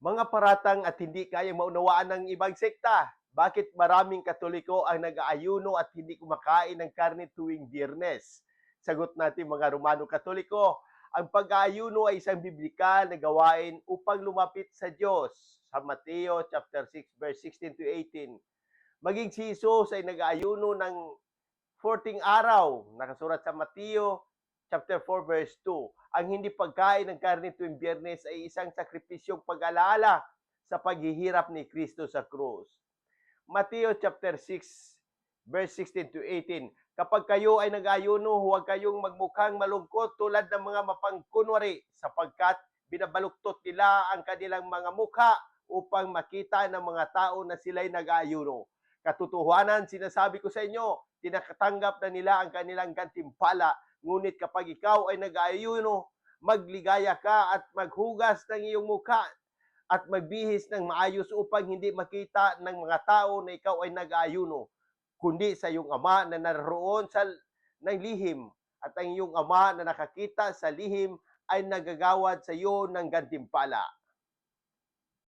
Mga paratang at hindi kayang maunawaan ng ibang sekta. Bakit maraming katoliko ang nag-aayuno at hindi kumakain ng karne tuwing biyernes? Sagot natin mga Romano Katoliko, ang pag-aayuno ay isang biblikal na gawain upang lumapit sa Diyos. Sa Mateo chapter 6 verse 16 to 18. Maging si Jesus ay nag-aayuno ng 14 araw, nakasulat sa Mateo chapter 4 verse 2. Ang hindi pagkain ng karne tuwing biyernes ay isang sakripisyong pag-alaala sa paghihirap ni Kristo sa krus. Mateo chapter 6 verse 16 to 18. Kapag kayo ay nag-ayuno, huwag kayong magmukhang malungkot tulad ng mga mapangkunwari sapagkat binabaluktot nila ang kanilang mga mukha upang makita ng mga tao na sila'y nag-ayuno. Katotohanan, sinasabi ko sa inyo, tinakatanggap na nila ang kanilang gantimpala. Ngunit kapag ikaw ay nag-ayuno, magligaya ka at maghugas ng iyong mukha at magbihis ng maayos upang hindi makita ng mga tao na ikaw ay nag-ayuno, kundi sa iyong ama na naroon sa ng lihim at ang iyong ama na nakakita sa lihim ay nagagawad sa iyo ng gantimpala.